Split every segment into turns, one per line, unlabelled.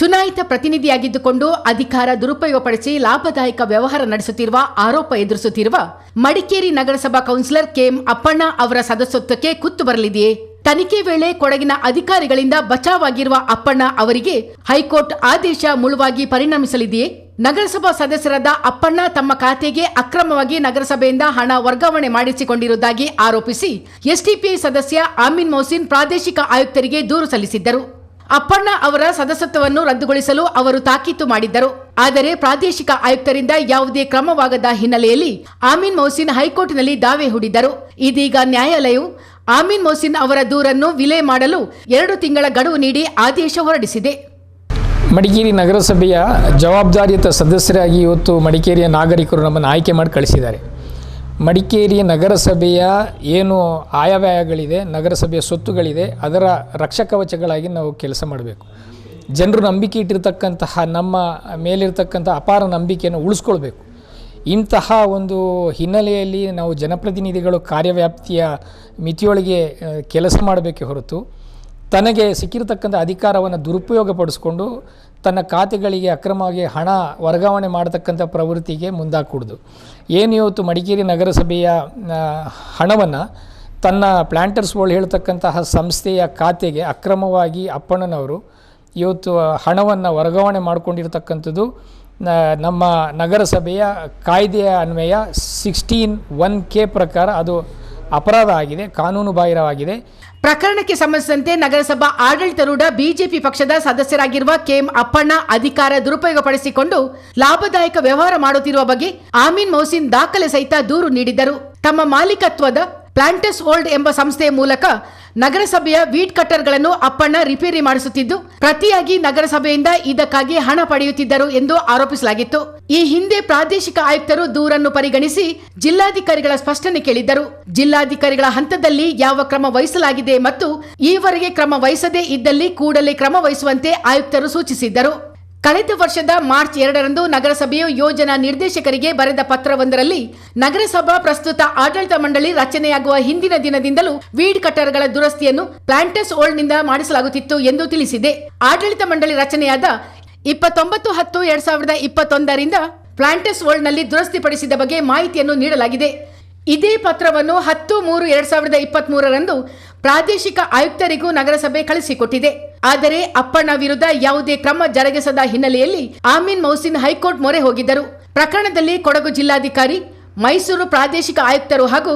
ಚುನಾಯಿತ ಪ್ರತಿನಿಧಿಯಾಗಿದ್ದುಕೊಂಡು ಅಧಿಕಾರ ದುರುಪಯೋಗಪಡಿಸಿ ಲಾಭದಾಯಕ ವ್ಯವಹಾರ ನಡೆಸುತ್ತಿರುವ ಆರೋಪ ಎದುರಿಸುತ್ತಿರುವ ಮಡಿಕೇರಿ ನಗರಸಭಾ ಕೌನ್ಸಿಲರ್ ಕೆಎಂ ಅಪ್ಪಣ್ಣ ಅವರ ಸದಸ್ಯತ್ವಕ್ಕೆ ಕುತ್ತು ಬರಲಿದೆಯೇ? ತನಿಖೆ ವೇಳೆ ಕೊಡಗಿನ ಅಧಿಕಾರಿಗಳಿಂದ ಬಚಾವಾಗಿರುವ ಅಪ್ಪಣ್ಣ ಅವರಿಗೆ ಹೈಕೋರ್ಟ್ ಆದೇಶ ಮುಳುವಾಗಿ ಪರಿಣಮಿಸಲಿದೆಯೇ? ನಗರಸಭಾ ಸದಸ್ಯರಾದ ಅಪ್ಪಣ್ಣ ತಮ್ಮ ಖಾತೆಗೆ ಅಕ್ರಮವಾಗಿ ನಗರಸಭೆಯಿಂದ ಹಣ ವರ್ಗಾವಣೆ ಮಾಡಿಸಿಕೊಂಡಿರುವುದಾಗಿ ಆರೋಪಿಸಿ ಎಸ್ಡಿಪಿಐ ಸದಸ್ಯ ಆಮಿನ್ ಮೊಹಸಿನ್ ಪ್ರಾದೇಶಿಕ ಆಯುಕ್ತರಿಗೆ ದೂರು ಸಲ್ಲಿಸಿದ್ದರು. ಅಪ್ಪಣ್ಣ ಅವರ ಸದಸ್ಯತ್ವವನ್ನು ರದ್ದುಗೊಳಿಸಲು ಅವರು ತಾಕೀತು ಮಾಡಿದ್ದರು. ಆದರೆ ಪ್ರಾದೇಶಿಕ ಆಯುಕ್ತರಿಂದ ಯಾವುದೇ ಕ್ರಮವಾಗದ ಹಿನ್ನೆಲೆಯಲ್ಲಿ ಆಮೀನ್ ಮೌಸಿನ್ ಹೈಕೋರ್ಟ್ನಲ್ಲಿ ದಾವೆ ಹೂಡಿದ್ದರು. ಇದೀಗ ನ್ಯಾಯಾಲಯವು ಆಮೀನ್ ಮೌಸಿನ್ ಅವರ ದೂರನ್ನು ವಿಲೆ ಮಾಡಲು ಎರಡು ತಿಂಗಳ ಗಡುವು ನೀಡಿ ಆದೇಶ ಹೊರಡಿಸಿದೆ.
ಮಡಿಕೇರಿ ನಗರಸಭೆಯ ಜವಾಬ್ದಾರಿಯುತ ಸದಸ್ಯರಾಗಿ ಇವತ್ತು ಮಡಿಕೇರಿಯ ನಾಗರಿಕರು ನಮ್ಮನ್ನು ಆಯ್ಕೆ ಮಾಡಿ ಕಳಿಸಿದ್ದಾರೆ. ಮಡಿಕೇರಿ ನಗರಸಭೆಯ ಏನು ಆಯವ್ಯಯಗಳಿದೆ, ನಗರಸಭೆಯ ಸೊತ್ತುಗಳಿದೆ ಅದರ ರಕ್ಷಕವಚಗಳಾಗಿ ನಾವು ಕೆಲಸ ಮಾಡಬೇಕು. ಜನರು ನಂಬಿಕೆ ಇಟ್ಟಿರ್ತಕ್ಕಂತಹ, ನಮ್ಮ ಮೇಲಿರ್ತಕ್ಕಂಥ ಅಪಾರ ನಂಬಿಕೆಯನ್ನು ಉಳಿಸ್ಕೊಳ್ಬೇಕು. ಇಂತಹ ಒಂದು ಹಿನ್ನೆಲೆಯಲ್ಲಿ ನಾವು ಜನಪ್ರತಿನಿಧಿಗಳು ಕಾರ್ಯವ್ಯಾಪ್ತಿಯ ಮಿತಿಯೊಳಗೆ ಕೆಲಸ ಮಾಡಬೇಕೆ ಹೊರತು, ತನಗೆ ಸಿಕ್ಕಿರತಕ್ಕಂಥ ಅಧಿಕಾರವನ್ನು ದುರುಪಯೋಗಪಡಿಸ್ಕೊಂಡು ತನ್ನ ಖಾತೆಗಳಿಗೆ ಅಕ್ರಮವಾಗಿ ಹಣ ವರ್ಗಾವಣೆ ಮಾಡತಕ್ಕಂಥ ಪ್ರವೃತ್ತಿಗೆ ಮುಂದಾಕೂಡ್ದು ಏನು ಇವತ್ತು ಮಡಿಕೇರಿ ನಗರಸಭೆಯ ಹಣವನ್ನು ತನ್ನ ಪ್ಲ್ಯಾಂಟರ್ಸ್ಗಳು ಹೇಳ್ತಕ್ಕಂತಹ ಸಂಸ್ಥೆಯ ಖಾತೆಗೆ ಅಕ್ರಮವಾಗಿ ಅಪ್ಪಣ್ಣನವರು ಇವತ್ತು ಹಣವನ್ನು ವರ್ಗಾವಣೆ ಮಾಡಿಕೊಂಡಿರ್ತಕ್ಕಂಥದ್ದು ನಮ್ಮ ನಗರಸಭೆಯ ಕಾಯ್ದೆಯ ಅನ್ವಯ ಸಿಕ್ಸ್ಟೀನ್ ಒನ್ ಕೆ ಪ್ರಕಾರ ಅದು ಅಪರಾಧ ಆಗಿದೆ, ಕಾನೂನು ಬಾಹಿರವಾಗಿದೆ.
ಪ್ರಕರಣಕ್ಕೆ ಸಂಬಂಧಿಸಿದಂತೆ ನಗರಸಭಾ ಆಡಳಿತಾರೂಢ ಬಿಜೆಪಿ ಪಕ್ಷದ ಸದಸ್ಯರಾಗಿರುವ ಕೆಎಂ ಅಪ್ಪಣ್ಣ ಅಧಿಕಾರ ದುರುಪಯೋಗಪಡಿಸಿಕೊಂಡು ಲಾಭದಾಯಕ ವ್ಯವಹಾರ ಮಾಡುತ್ತಿರುವ ಬಗ್ಗೆ ಆಮೀನ್ ಮೌಸಿನ್ ದಾಖಲೆ ಸಹಿತ ದೂರು ನೀಡಿದ್ದರು. ತಮ್ಮ ಮಾಲೀಕತ್ವದ ಪ್ಲಾಂಟಸ್ ಹೋಲ್ಡ್ ಎಂಬ ಸಂಸ್ಥೆಯ ಮೂಲಕ ನಗರಸಭೆಯ ವೀಟ್ ಕಟ್ಟರ್ಗಳನ್ನು ಅಪ್ಪಣ್ಣ ರಿಪೇರಿ ಮಾಡಿಸುತ್ತಿದ್ದು, ಪ್ರತಿಯಾಗಿ ನಗರಸಭೆಯಿಂದ ಇದಕ್ಕಾಗಿ ಹಣ ಪಡೆಯುತ್ತಿದ್ದರು ಎಂದು ಆರೋಪಿಸಲಾಗಿತ್ತು. ಈ ಹಿಂದೆ ಪ್ರಾದೇಶಿಕ ಆಯುಕ್ತರು ದೂರನ್ನು ಪರಿಗಣಿಸಿ ಜಿಲ್ಲಾಧಿಕಾರಿಗಳ ಸ್ಪಷ್ಟನೆ ಕೇಳಿದ್ದರು. ಜಿಲ್ಲಾಧಿಕಾರಿಗಳ ಹಂತದಲ್ಲಿ ಯಾವ ಕ್ರಮ ವಹಿಸಲಾಗಿದೆ ಮತ್ತು ಈವರೆಗೆ ಕ್ರಮ ವಹಿಸದೇ ಇದ್ದಲ್ಲಿ ಕೂಡಲೇ ಕ್ರಮ ವಹಿಸುವಂತೆ ಆಯುಕ್ತರು ಸೂಚಿಸಿದ್ದರು. ಕಳೆದ ವರ್ಷದ ಮಾರ್ಚ್ ಎರಡರಂದು ನಗರಸಭೆಯು ಯೋಜನಾ ನಿರ್ದೇಶಕರಿಗೆ ಬರೆದ ಪತ್ರವೊಂದರಲ್ಲಿ, ನಗರಸಭಾ ಪ್ರಸ್ತುತ ಆಡಳಿತ ಮಂಡಳಿ ರಚನೆಯಾಗುವ ಹಿಂದಿನ ದಿನದಿಂದಲೂ ವೀಡ್ ಕಟ್ಟರ್ಗಳ ದುರಸ್ತಿಯನ್ನು ಪ್ಲಾಂಟಸ್ ಓಲ್ಡ್ನಿಂದ ಮಾಡಿಸಲಾಗುತ್ತಿತ್ತು ಎಂದು ತಿಳಿಸಿದೆ. ಆಡಳಿತ ಮಂಡಳಿ ರಚನೆಯಾದ ಇಪ್ಪತ್ತೊಂಬತ್ತು ಹತ್ತು ಎರಡ್ ಸಾವಿರದ ಇಪ್ಪತ್ತೊಂದರಿಂದ ಪ್ಲಾಂಟಸ್ ವರ್ಲ್ಡ್ನಲ್ಲಿ ದುರಸ್ತಿಪಡಿಸಿದ ಬಗ್ಗೆ ಮಾಹಿತಿಯನ್ನು ನೀಡಲಾಗಿದೆ. ಇದೇ ಪತ್ರವನ್ನು ಹತ್ತು ಮೂರು ಎರಡ್ ಸಾವಿರದ ಇಪ್ಪತ್ತ್ ಪ್ರಾದೇಶಿಕ ಆಯುಕ್ತರಿಗೂ ನಗರಸಭೆ ಕಳಿಸಿಕೊಟ್ಟಿದೆ. ಆದರೆ ಅಪ್ಪಣ್ಣ ವಿರುದ್ಧ ಯಾವುದೇ ಕ್ರಮ ಜರುಗಿಸದ ಹಿನ್ನೆಲೆಯಲ್ಲಿ ಆಮೀನ್ ಮೌಸಿನ್ ಹೈಕೋರ್ಟ್ ಮೊರೆ ಹೋಗಿದ್ದರು. ಪ್ರಕರಣದಲ್ಲಿ ಕೊಡಗು ಜಿಲ್ಲಾಧಿಕಾರಿ, ಮೈಸೂರು ಪ್ರಾದೇಶಿಕ ಆಯುಕ್ತರು ಹಾಗೂ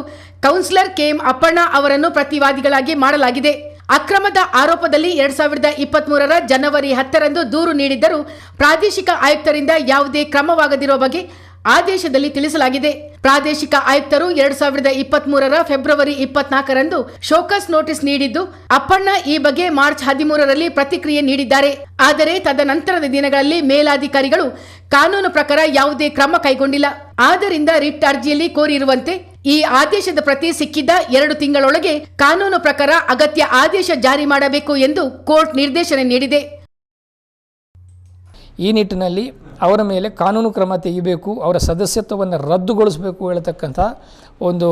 ಕೌನ್ಸಿಲರ್ ಕೆಎಂ ಅಪ್ಪಣ್ಣ ಅವರನ್ನು ಪ್ರತಿವಾದಿಗಳಾಗಿ ಮಾಡಲಾಗಿದೆ. ಅಕ್ರಮದ ಆರೋಪದಲ್ಲಿ ಎರಡ್ ಸಾವಿರದ ಇಪ್ಪತ್ತ್ ಮೂರರ ಜನವರಿ ಹತ್ತರಂದು ದೂರು ನೀಡಿದ್ದರೂ ಪ್ರಾದೇಶಿಕ ಆಯುಕ್ತರಿಂದ ಯಾವುದೇ ಕ್ರಮವಾಗದಿರುವ ಬಗ್ಗೆ ಆದೇಶದಲ್ಲಿ ತಿಳಿಸಲಾಗಿದೆ. ಪ್ರಾದೇಶಿಕ ಆಯುಕ್ತರು ಎರಡ್ ಸಾವಿರದ ಇಪ್ಪತ್ತ್ ಮೂರರ ಫೆಬ್ರವರಿ ಇಪ್ಪತ್ನಾಲ್ಕರಂದು ಶೋಕಸ್ ನೋಟಿಸ್ ನೀಡಿದ್ದು, ಅಪ್ಪಣ್ಣ ಈ ಬಗ್ಗೆ ಮಾರ್ಚ್ ಹದಿಮೂರರಲ್ಲಿ ಪ್ರತಿಕ್ರಿಯೆ ನೀಡಿದ್ದಾರೆ. ಆದರೆ ತದನಂತರದ ದಿನಗಳಲ್ಲಿ ಮೇಲಾಧಿಕಾರಿಗಳು ಕಾನೂನು ಪ್ರಕಾರ ಯಾವುದೇ ಕ್ರಮ ಕೈಗೊಂಡಿಲ್ಲ. ಆದ್ದರಿಂದ ರಿಟ್ ಅರ್ಜಿಯಲ್ಲಿ ಕೋರಿರುವಂತೆ ಈ ಆದೇಶದ ಪ್ರತಿ ಸಿಕ್ಕಿದ್ದ ಎರಡು ತಿಂಗಳೊಳಗೆ ಕಾನೂನು ಪ್ರಕಾರ ಅಗತ್ಯ ಆದೇಶ ಜಾರಿ ಮಾಡಬೇಕು ಎಂದು ಕೋರ್ಟ್ ನಿರ್ದೇಶನ ನೀಡಿದೆ.
ಈ ನಿಟ್ಟಿನಲ್ಲಿ ಅವರ ಮೇಲೆ ಕಾನೂನು ಕ್ರಮ ತೆಗಿಬೇಕು, ಅವರ ಸದಸ್ಯತ್ವವನ್ನು ರದ್ದುಗೊಳಿಸಬೇಕು ಹೇಳ್ತಕ್ಕಂಥ ಒಂದು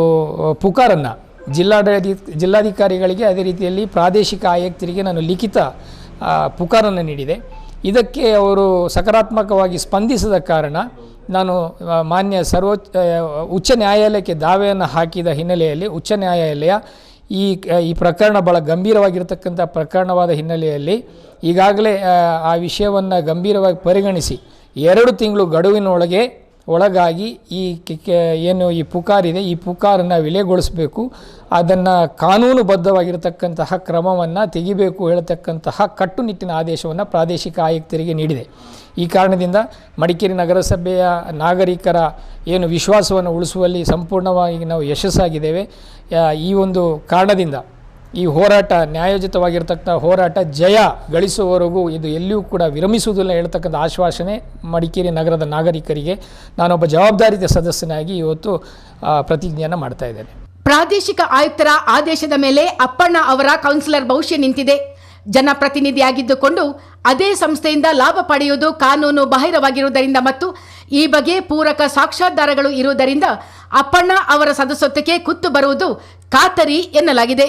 ಪುಕಾರನ್ನು ಜಿಲ್ಲಾಡಳಿತ ಜಿಲ್ಲಾಧಿಕಾರಿಗಳಿಗೆ ಅದೇ ರೀತಿಯಲ್ಲಿ ಪ್ರಾದೇಶಿಕ ಆಯುಕ್ತರಿಗೆ ನಾನು ಲಿಖಿತ ಪುಕಾರನ್ನು ನೀಡಿದೆ. ಇದಕ್ಕೆ ಅವರು ಸಕಾರಾತ್ಮಕವಾಗಿ ಸ್ಪಂದಿಸದ ಕಾರಣ ನಾನು ಮಾನ್ಯ ಸರ್ವೋಚ್ಚ ಉಚ್ಚ ನ್ಯಾಯಾಲಯಕ್ಕೆ ದಾವೆಯನ್ನು ಹಾಕಿದ ಹಿನ್ನೆಲೆಯಲ್ಲಿ ಉಚ್ಚ ನ್ಯಾಯಾಲಯ ಈ ಈ ಪ್ರಕರಣ ಭಾಳ ಗಂಭೀರವಾಗಿರತಕ್ಕಂಥ ಪ್ರಕರಣವಾದ ಹಿನ್ನೆಲೆಯಲ್ಲಿ ಈಗಾಗಲೇ ಆ, ವಿಷಯವನ್ನು ಗಂಭೀರವಾಗಿ ಪರಿಗಣಿಸಿ ಎರಡು ತಿಂಗಳು ಗಡುವಿನೊಳಗೆ ಒಳಗಾಗಿ ಈ ಏನು ಈ ಪುಕಾರಿದೆ ಈ ಪುಕಾರನ್ನು ವಿಲೆಗೊಳಿಸಬೇಕು. ಅದನ್ನು ಕಾನೂನುಬದ್ಧವಾಗಿರತಕ್ಕಂತಹ ಕ್ರಮವನ್ನು ತೆಗಿಬೇಕು ಹೇಳತಕ್ಕಂತಹ ಕಟ್ಟುನಿಟ್ಟಿನ ಆದೇಶವನ್ನು ಪ್ರಾದೇಶಿಕ ಆಯುಕ್ತರಿಗೆ ನೀಡಿದೆ. ಈ ಕಾರಣದಿಂದ ಮಡಿಕೇರಿ ನಗರಸಭೆಯ ನಾಗರಿಕರ ಏನು ವಿಶ್ವಾಸವನ್ನು ಉಳಿಸುವಲ್ಲಿ ಸಂಪೂರ್ಣವಾಗಿ ನಾವು ಯಶಸ್ಸಾಗಿದ್ದೇವೆ. ಈ ಒಂದು ಕಾರಣದಿಂದ ಈ ಹೋರಾಟ ನ್ಯಾಯೋಚಿತವಾಗಿರ್ತಕ್ಕಂಥ ಹೋರಾಟ ಜಯ ಗಳಿಸುವವರೆಗೂ ಇದು ಎಲ್ಲಿಯೂ ಕೂಡ ವಿರಮಿಸುವುದಿಲ್ಲ ಹೇಳ್ತಕ್ಕಂಥ ಆಶ್ವಾಸನೆ ಮಡಿಕೇರಿ ನಗರದ ನಾಗರಿಕರಿಗೆ. ನಾನೊಬ್ಬ ಜವಾಬ್ದಾರಿತ ಸದಸ್ಯನಾಗಿ ಇವತ್ತು ಪ್ರತಿಜ್ಞೆಯನ್ನು ಮಾಡ್ತಾ ಇದ್ದೇನೆ.
ಪ್ರಾದೇಶಿಕ ಆಯುಕ್ತರ ಆದೇಶದ ಮೇಲೆ ಅಪ್ಪಣ್ಣ ಅವರ ಕೌನ್ಸಿಲರ್ ಭವಿಷ್ಯ ನಿಂತಿದೆ. ಜನಪ್ರತಿನಿಧಿಯಾಗಿದ್ದುಕೊಂಡು ಅದೇ ಸಂಸ್ಥೆಯಿಂದ ಲಾಭ ಪಡೆಯುವುದು ಕಾನೂನು ಬಾಹಿರವಾಗಿರುವುದರಿಂದ ಮತ್ತು ಈ ಬಗ್ಗೆ ಪೂರಕ ಸಾಕ್ಷಾಧಾರಗಳು ಇರುವುದರಿಂದ ಅಪ್ಪಣ್ಣ ಅವರ ಸದಸ್ಯತ್ವಕ್ಕೆ ಕುತ್ತು ಬರುವುದು ಖಾತರಿ ಎನ್ನಲಾಗಿದೆ.